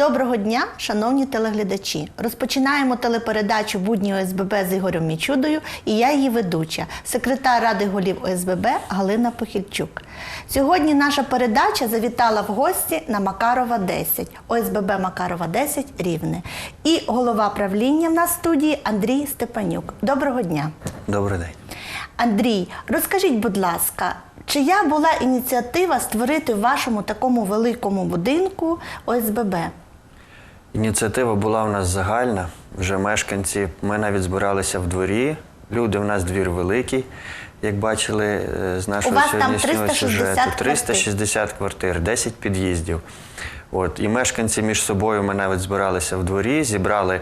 Доброго дня, шановні телеглядачі. Розпочинаємо телепередачу Будні ОСББ з Ігорем Мічудою і я її ведуча, секретар Ради голів ОСББ Галина Похильчук. Сьогодні наша передача завітала в гості на Макарова 10, ОСББ Макарова 10 Рівне. І голова правління в нас студії Андрій Степанюк. Доброго дня. Добрий день. Андрій, розкажіть, будь ласка, чия була ініціатива створити в вашому такому великому будинку ОСББ? Ініціатива була у нас загальна. Вже мешканці. Ми навіть збиралися в дворі. Люди у нас двір великий, як бачили е, з нашого У вас там сьогоднішнього 360 сюжету. квартир. 360 квартир, 10 під'їздів. От. І мешканці між собою ми навіть збиралися в дворі, зібрали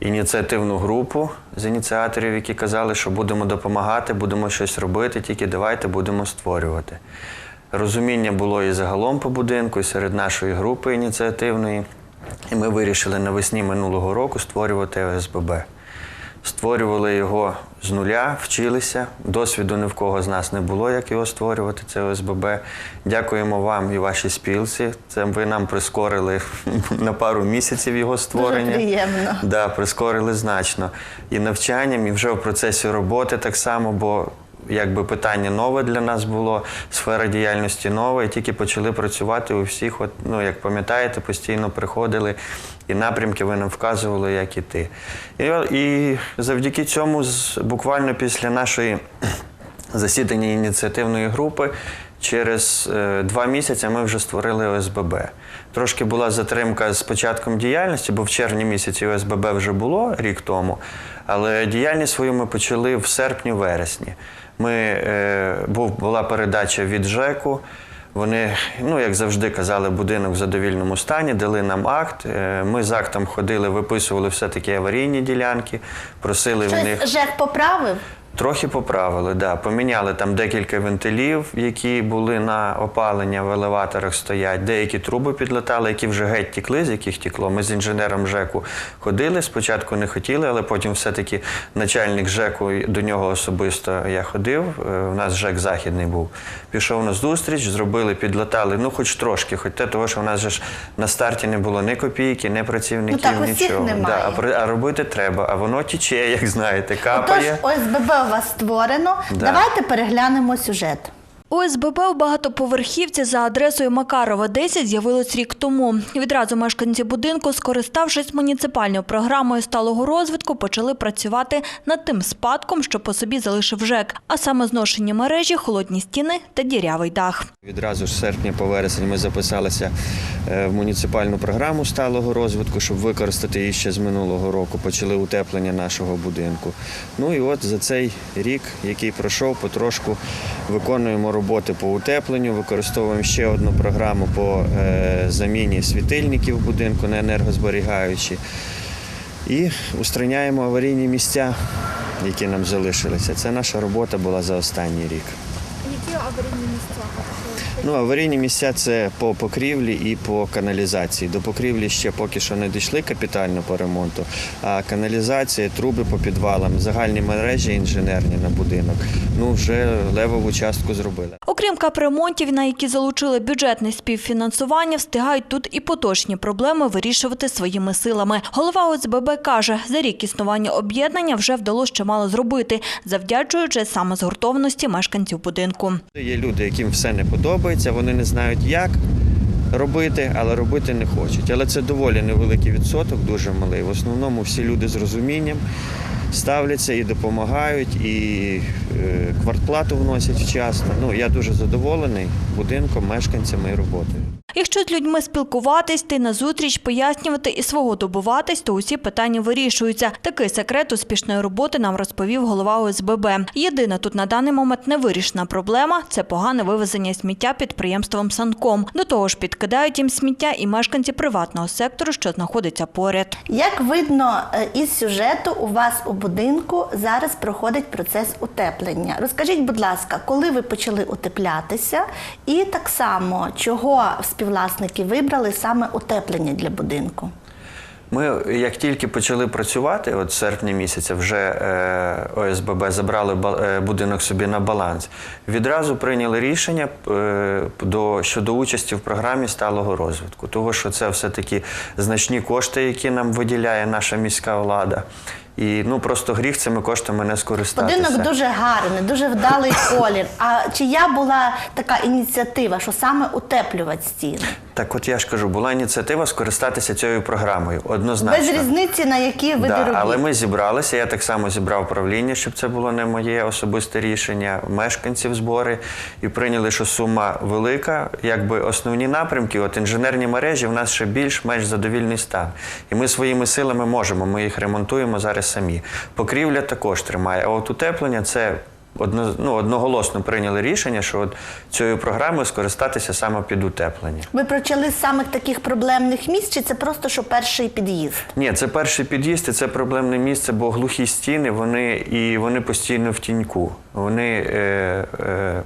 ініціативну групу з ініціаторів, які казали, що будемо допомагати, будемо щось робити, тільки давайте будемо створювати. Розуміння було і загалом по будинку, і серед нашої групи ініціативної. І ми вирішили навесні минулого року створювати ОСББ. Створювали його з нуля, вчилися. Досвіду ні в кого з нас не було, як його створювати, це ОСББ. Дякуємо вам і вашій спілці. Це ви нам прискорили на пару місяців його створення. приємно. Да, прискорили значно. І навчанням, і вже в процесі роботи так само, бо якби питання нове для нас було, сфера діяльності нова, і тільки почали працювати у всіх. От, ну, як пам'ятаєте, постійно приходили і напрямки ви нам вказували, як іти. І, і завдяки цьому, з- буквально після нашої засідання ініціативної групи. Через е, два місяці ми вже створили ОСББ. Трошки була затримка з початком діяльності, бо в червні місяці ОСББ вже було рік тому. Але діяльність свою ми почали в серпні-вересні. Ми, е, був, була передача від ЖЕКу. Вони, ну як завжди, казали, будинок в задовільному стані, дали нам акт. Е, Ми з актом ходили, виписували все-таки аварійні ділянки, просили в них. Щось ЖЕК поправив? Трохи поправили, да. Поміняли там декілька вентилів, які були на опалення в елеваторах стоять. Деякі труби підлетали, які вже геть тікли, з яких тікло. Ми з інженером ЖЕКу ходили. Спочатку не хотіли, але потім все-таки начальник ЖЕКу до нього особисто я ходив. е, У нас ЖЕК західний був. Пішов на зустріч, зробили, підлатали. Ну, хоч трошки, хоч те, того, що в нас же ж на старті не було ні копійки, ні працівників, Ну, так нічого. Да, а, робити треба. А воно тіче, як знаєте, Отож, капає. ОСББ у вас створено. Да. Давайте переглянемо сюжет. ОСББ у багатоповерхівці за адресою Макарова 10 з'явилось рік тому. Відразу мешканці будинку, скориставшись муніципальною програмою сталого розвитку, почали працювати над тим спадком, що по собі залишив ЖЕК, а саме зношені мережі, холодні стіни та дірявий дах. Відразу з серпня по вересень ми записалися е, в муніципальну програму сталого розвитку, щоб використати її ще з минулого року. Почали утеплення нашого будинку. Ну і от за цей рік, який пройшов, потрошку виконуємо роботи по утепленню, використовуємо ще одну програму по е, заміні світильників в будинку на енергозберігаючі. І устраняємо аварійні місця, які нам залишилися. Це наша робота була за останній рік. Які аварійні місця? Ну, аварійні місця це по покрівлі і по каналізації. До покрівлі ще поки що не дійшли капітально по ремонту, а каналізація, труби по підвалам, загальні мережі інженерні на будинок. Ну, вже левову частку зробили. Окрім капремонтів, на які залучили бюджетне співфінансування, встигають тут і поточні проблеми вирішувати своїми силами. Голова ОСББ каже, за рік існування об'єднання вже вдалося чимало зробити, завдячуючи саме згуртованості мешканців будинку. Є люди, яким все не подобається, вони не знають, як робити, але робити не хочуть. Але це доволі невеликий відсоток, дуже малий. В основному всі люди з розумінням ставляться і допомагають, і е, квартплату вносять вчасно. Ну, я дуже задоволений будинком, мешканцями і роботою. Якщо з людьми спілкуватись, ти на зустріч, пояснювати і свого добуватись, то усі питання вирішуються. Такий секрет успішної роботи нам розповів голова ОСББ. Єдина тут на даний момент невирішена проблема це погане вивезення сміття підприємством Санком. До того ж, підкидають їм сміття і мешканці приватного сектору, що знаходиться поряд. Як видно е, із сюжету, у вас у будинку зараз проходить процес утеплення. Розкажіть, будь ласка, коли ви почали утеплятися, і так само, чого співвласники вибрали саме утеплення для будинку? Ми як тільки почали працювати, от серпня місяця, вже е, ОСББ забрали е, будинок собі на баланс. Відразу прийняли рішення е, до щодо участі в програмі сталого розвитку, того що це все таки значні кошти, які нам виділяє наша міська влада. І ну просто гріх цими коштами не скористатися. Будинок дуже гарний, дуже вдалий колір. А чия була така ініціатива, що саме утеплювати стіни? Так, от я ж кажу, була ініціатива скористатися цією програмою. Однозначно. Без різниці на які види Да, але ми зібралися. Я так само зібрав правління, щоб це було не моє особисте рішення, мешканців збори і прийняли, що сума велика. Якби основні напрямки, от інженерні мережі, в нас ще більш-менш задовільний стан. І ми своїми силами можемо. Ми їх ремонтуємо зараз самі. Покрівля також тримає. А от утеплення це. Одно, ну, одноголосно прийняли рішення, що от цією програмою скористатися саме під утеплення. Ви почали з самих таких проблемних місць, чи це просто що перший під'їзд? Ні, це перший під'їзд, і це проблемне місце, бо глухі стіни, вони і вони постійно в тіньку. Вони е, е,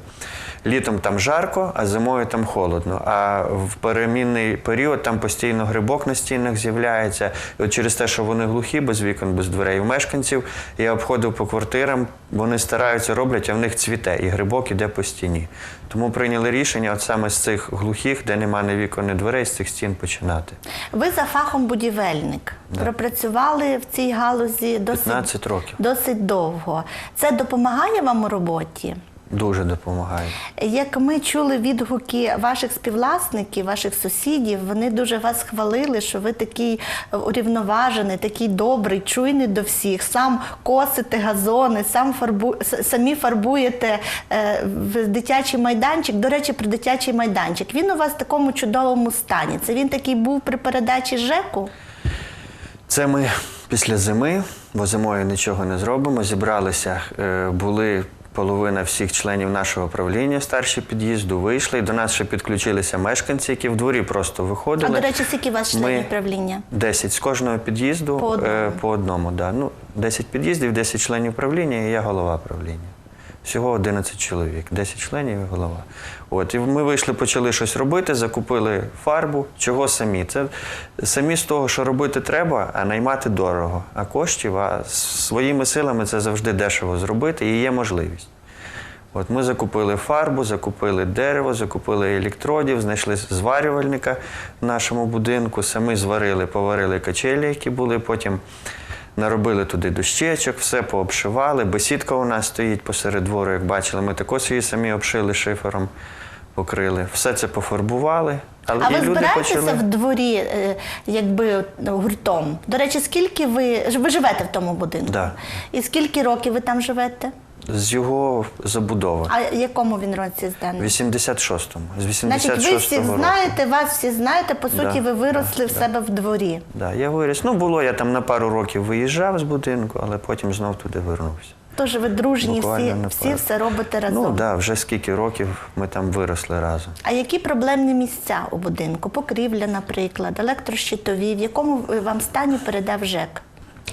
літом там жарко, а зимою там холодно. А в перемінний період там постійно грибок на стінах з'являється. От через те, що вони глухі, без вікон, без дверей у мешканців, я обходив по квартирам, вони стараються, роблять, а в них цвіте, і грибок іде по стіні. Тому прийняли рішення от саме з цих глухих, де немає ні вікон, ні дверей, з цих стін починати. Ви за фахом будівельник. Пропрацювали в цій галузі досить, 15 років. досить довго. Це допомагає вам у роботі? Дуже допомагає. Як ми чули відгуки ваших співвласників, ваших сусідів, вони дуже вас хвалили, що ви такий урівноважений, такий добрий, чуйний до всіх. Сам косите газони, сам фарбу... самі фарбуєте е, в дитячий майданчик. До речі, про дитячий майданчик. Він у вас в такому чудовому стані. Це він такий був при передачі ЖЕКу. Це ми після зими, бо зимою нічого не зробимо. Зібралися, е, були половина всіх членів нашого правління, старші під'їзду, вийшли. І до нас ще підключилися мешканці, які в дворі просто А до речі, скільки у вас Ми- членів правління? 10 з кожного під'їзду По одному. е, по одному. Да. Ну, 10 під'їздів, 10 членів правління і я голова правління. Всього 11 чоловік, 10 членів і голова. От, і ми вийшли, почали щось робити, закупили фарбу. Чого самі? Це самі з того, що робити треба, а наймати дорого. А коштів, а своїми силами це завжди дешево зробити і є можливість. От ми закупили фарбу, закупили дерево, закупили електродів, знайшли зварювальника в нашому будинку, самі зварили, поварили качелі, які були, потім наробили туди дощечок, все пообшивали. Бесідка у нас стоїть посеред двору, як бачили. Ми також її самі обшили шифером, покрили. Все це пофарбували. Але А і ви люди збираєтеся почали. в дворі, е, якби гуртом? До речі, скільки ви ви живете в тому будинку? Да. І скільки років ви там живете? З його забудови. А якому він році зданий? В 86-му. З 86-го Значить, ви всіх року. знаєте, вас всі знаєте, по суті, Да, ви виросли да, в да. себе в дворі. Да, я виріс. Ну, було, я там на пару років виїжджав з будинку, але потім знов туди вернувся. Тож ви дружні, всі, всі все робите разом. Ну так, да, вже скільки років ми там виросли разом. А які проблемні місця у будинку? Покрівля, наприклад, електрощитові, в якому вам стані передав ЖЕК?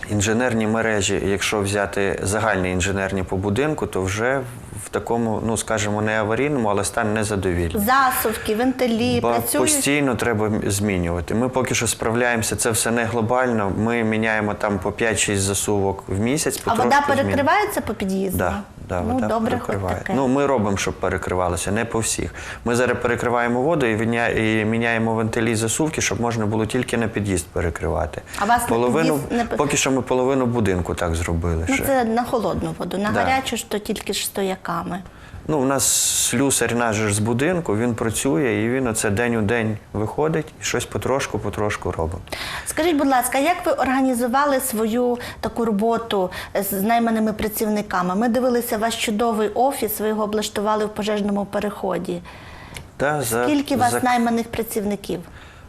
Інженерні мережі, якщо взяти загальні інженерні по будинку, то вже в такому, ну скажімо, не аварійному, але стан незадовільний. Засувки, вентилі, Бо працюють? постійно треба змінювати. Ми поки що справляємося, це все не глобально. Ми міняємо там по 5-6 засувок в місяць. А вода перекривається по під'їзду? Да, да, ну, вода добре, хоч перекриває. таке. Ну, ми робимо, щоб перекривалося, не по всіх. Ми зараз перекриваємо воду і, відня... і міняємо вентилі засувки, щоб можна було тільки на під'їзд перекривати. А вас на половину, під'їзд не- Поки що ми половину будинку так зробили. Ну, ще. це на холодну воду, на Да. гарячу то тільки ж стояками. Ну, у нас слюсар наш з будинку, він працює і він оце день у день виходить і щось потрошку-потрошку робить. Скажіть, будь ласка, як ви організували свою таку роботу з найманими працівниками? Ми дивилися ваш чудовий офіс, ви його облаштували в пожежному переході. Та, за- Скільки у вас за- найманих працівників?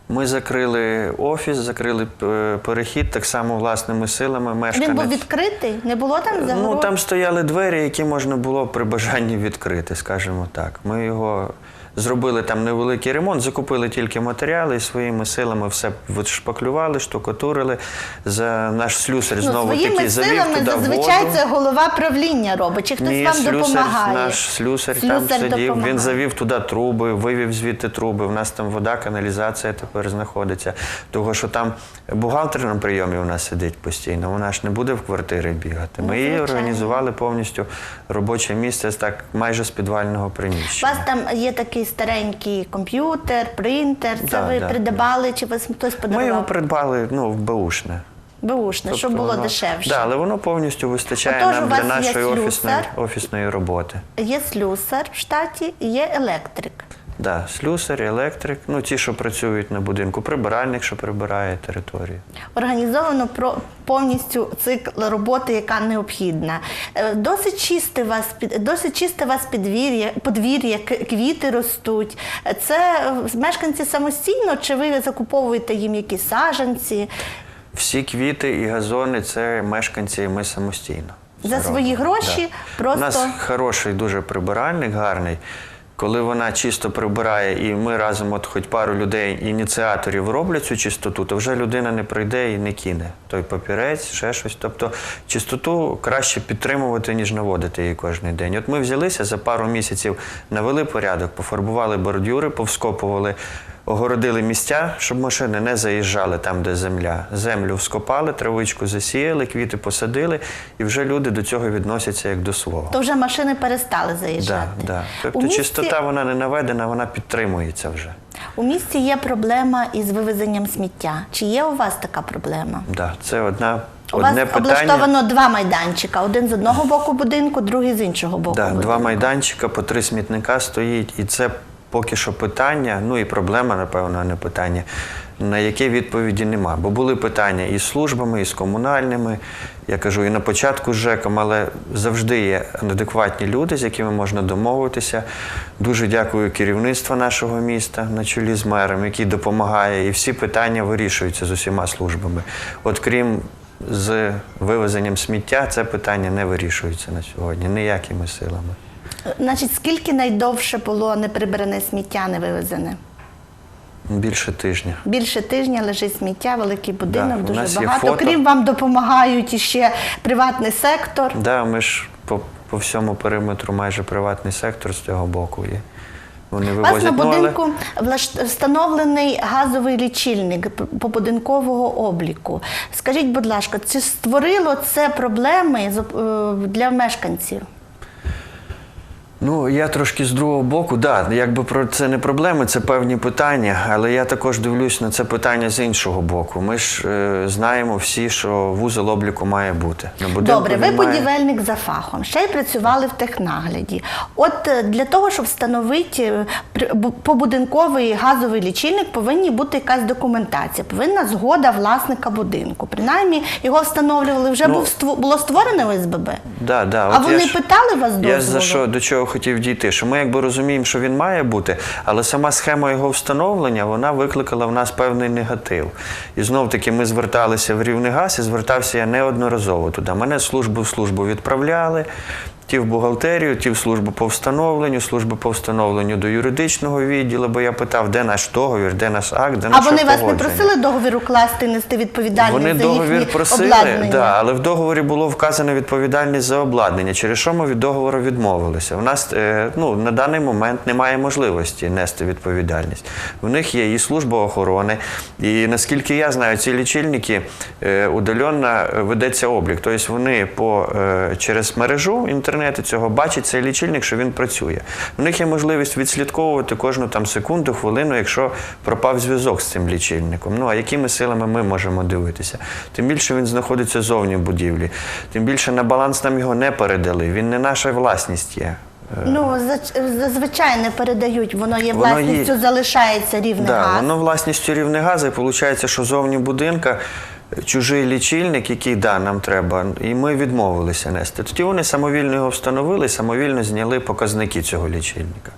Ми закрили офіс, закрили е, перехід так само власними силами. Мешканець. Він був відкритий? Не було там Ну, там стояли двері, які можна було при бажанні відкрити, скажімо так. Ми його зробили там невеликий ремонт, закупили тільки матеріали і своїми силами все шпаклювали, штукатурили. За наш слюсар Ну, знову своїми таки завів силами туди зазвичай воду. це голова правління робить, чи хтось Ні, вам слюсар, допомагає. наш слюсар, там сидів. допомагає. Він завів туди труби, вивів звідти труби. У нас там вода, каналізація тепер знаходиться. Того, що там бухгалтер на прийомі у нас сидить постійно. Вона ж не буде в квартирі бігати. Ми Ну, її організували повністю робоче місце так майже з підвального У приміщення. вас там є такий старенький комп'ютер, принтер. Це Да, ви да, придбали, чи вас хтось Ми його придбали ну, в беушне. Беушне, щоб було воно, дешевше. Да, але воно повністю вистачає Отож, нам для нашої офісної, слюсар. офісної роботи. Є слюсар в штаті, є електрик. Да, слюсар, електрик, ну ті, що працюють на будинку, прибиральник, що прибирає територію. Організовано про повністю цикл роботи, яка необхідна. Е, Досить чисте вас досить чисте вас підвір'я, подвір'я, квіти ростуть. Це е, мешканці самостійно, чи ви закуповуєте їм якісь саджанці? Всі квіти і газони це мешканці, ми самостійно. За свої гроші У просто- нас хороший дуже прибиральник, гарний. Коли вона чисто прибирає, і ми разом, от хоч пару людей, ініціаторів роблять цю чистоту, то вже людина не прийде і не кине той папірець, ще щось. Тобто чистоту краще підтримувати, ніж наводити її кожен день. От ми взялися за пару місяців, навели порядок, пофарбували бордюри, повскопували, огородили місця, щоб машини не заїжджали там, де земля. Землю вскопали, травичку засіяли, квіти посадили, і вже люди до цього відносяться як до свого. То вже машини перестали заїжджати. Да, да. Тобто місті- чистота вона не наведена, вона підтримується вже. У місті є проблема із вивезенням сміття. Чи є у вас така проблема? Да, це одна, У вас одне питання. облаштовано два майданчика: один з одного боку будинку, другий з іншого боку. Да, будинку. два майданчика, по три смітника стоїть, і це поки що питання, ну і проблема, напевно, не питання, на яке відповіді нема. Бо були питання і з службами, і з комунальними. Я кажу, і на початку з ЖЕКом, але завжди є адекватні люди, з якими можна домовитися. Дуже дякую керівництву нашого міста на чолі з мером, який допомагає, і всі питання вирішуються з усіма службами. От крім з вивезенням сміття, це питання не вирішується на сьогодні ніякими силами. Значить, скільки найдовше було неприбране сміття, не вивезене? Більше тижня. Більше тижня лежить сміття, великий будинок, у дуже багато. Крім вам допомагають іще приватний сектор. Да, ми ж по, по всьому периметру майже приватний сектор з цього боку є. Вони У вас на вивозять. Ну, будинку влаш- встановлений газовий лічильник побудинкового обліку. Скажіть, будь ласка, чи створило це проблеми е, для мешканців? Ну, я трошки з другого боку, да, якби про це не проблеми, це певні питання, але я також дивлюсь на це питання з іншого боку. Ми ж е, знаємо всі, що вузол обліку має бути. На будинку Добре, ви він має- будівельник за фахом, ще й працювали в технагляді. От е, для того, щоб встановити е, побудинковий газовий лічильник, повинні бути якась документація, повинна згода власника будинку. Принаймні його встановлювали, вже Ну, був було створене ОСББ. Да, да, А от вони я ж- питали вас Я за що до чого хотів дійти? Що ми якби розуміємо, що він має бути, але сама схема його встановлення вона викликала в нас певний негатив. І знов таки ми зверталися в Рівнегаз і звертався я неодноразово туди. Мене службу в службу відправляли. Ті в бухгалтерію, ті в службу по встановленню, служби по встановленню до юридичного відділу, бо я питав, де наш договір, де наш акт, де А наше вони вас не погодження. просили договір укласти, нести відповідальність Вони за договір просили, обладнання? да, але в договорі було вказано відповідальність за обладнання, через що ми від договору відмовилися. У нас е, ну, на даний момент немає можливості нести відповідальність. В них є і служба охорони, і наскільки я знаю, ці лічильники е, удаленно ведеться облік. Тобто вони по, е, через мережу інтернету цього бачать цей лічильник, що він працює. У них є можливість відслідковувати кожну там секунду, хвилину, якщо пропав зв'язок з цим лічильником. Ну а якими силами ми можемо дивитися? Тим більше він знаходиться зовні будівлі, тим більше на баланс нам його не передали. Він не наша власність є. Ну, зазвичай не передають, воно є Воно є- власністю, залишається рівний Да, газ. воно власністю рівнегазу, і виходить, що зовні будинка чужий лічильник, який да, нам треба, і ми відмовилися нести. Тоді вони самовільно його встановили, самовільно зняли показники цього лічильника.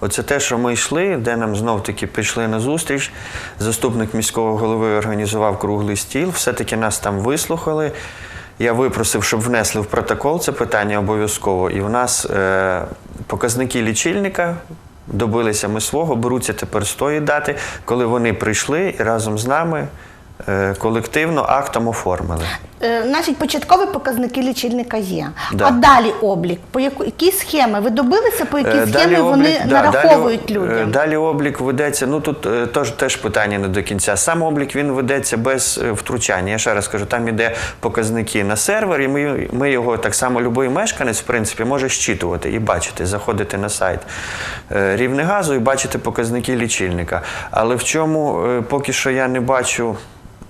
Оце те, що ми йшли, де нам знов-таки прийшли на зустріч. Заступник міського голови організував круглий стіл, все-таки нас там вислухали. Я випросив, щоб внесли в протокол це питання обов'язково. І в нас е, показники лічильника Добилися ми свого, беруться тепер з тої дати, коли вони прийшли і разом з нами колективно актом оформили. Е, Значить, початкові показники лічильника є. Да. А далі облік, по яку які схеми? Ви добилися, по Е, які схеми вони да, нараховують далі, людям? е, Далі облік ведеться. Ну тут е, теж, теж питання не до кінця. Сам облік він ведеться без е, втручання. Я ще раз кажу, там іде показники на сервер, і ми, ми його так само будь-який мешканець, в принципі, може щитувати і бачити, заходити на сайт е, Рівнегазу і бачити показники лічильника. Але в чому е, поки що я не бачу.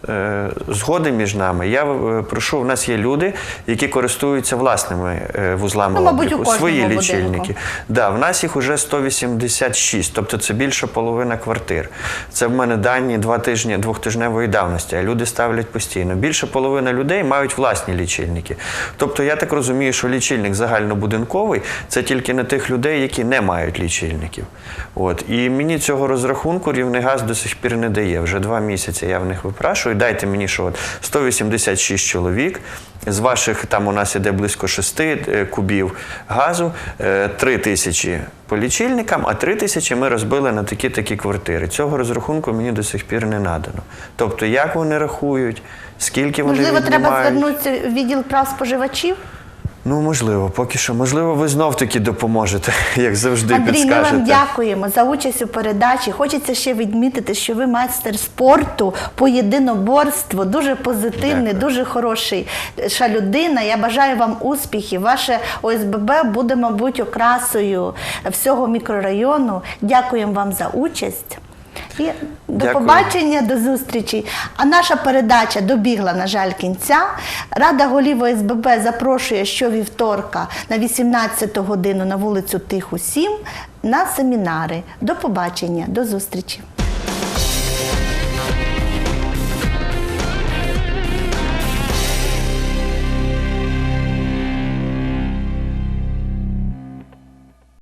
Е, Згоди між нами. Я е, прошу, в нас є люди, які користуються власними е, вузлами Ну, мабуть, обліку, кожному свої будинку. лічильники. Да, в нас їх уже 186, тобто це більше половина квартир. Це в мене дані два тижні, двохтижневої давності, а люди ставлять постійно. Більше половина людей мають власні лічильники. Тобто я так розумію, що лічильник загальнобудинковий це тільки на тих людей, які не мають лічильників. От. І мені цього розрахунку Рівнегаз до сих пір не дає. Вже два місяці я в них випрашую. Дайте мені, що от 186 чоловік. З ваших там у нас іде близько 6 е, кубів газу, 3 тисячі по лічильникам, а 3 тисячі ми розбили на такі-такі квартири. Цього розрахунку мені до сих пір не надано. Тобто, як вони рахують, скільки вони Можливо, треба звернутися в відділ прав споживачів? Ну, можливо, поки що. Можливо, ви знов таки допоможете, як завжди Андрій, ми підскажете. вам дякуємо за участь у передачі. Хочеться ще відмітити, що ви майстер спорту по єдиноборству, дуже позитивний, Дякую. дуже хороший ша людина. Я бажаю вам успіхів. Ваше ОСББ буде, мабуть, окрасою всього мікрорайону. Дякуємо вам за участь. І до Дякую. побачення, до зустрічі. А наша передача добігла, на жаль, кінця. Рада голів ОСББ запрошує щовівторка на 18 годину на вулицю Тиху 7 на семінари. До побачення, до зустрічі.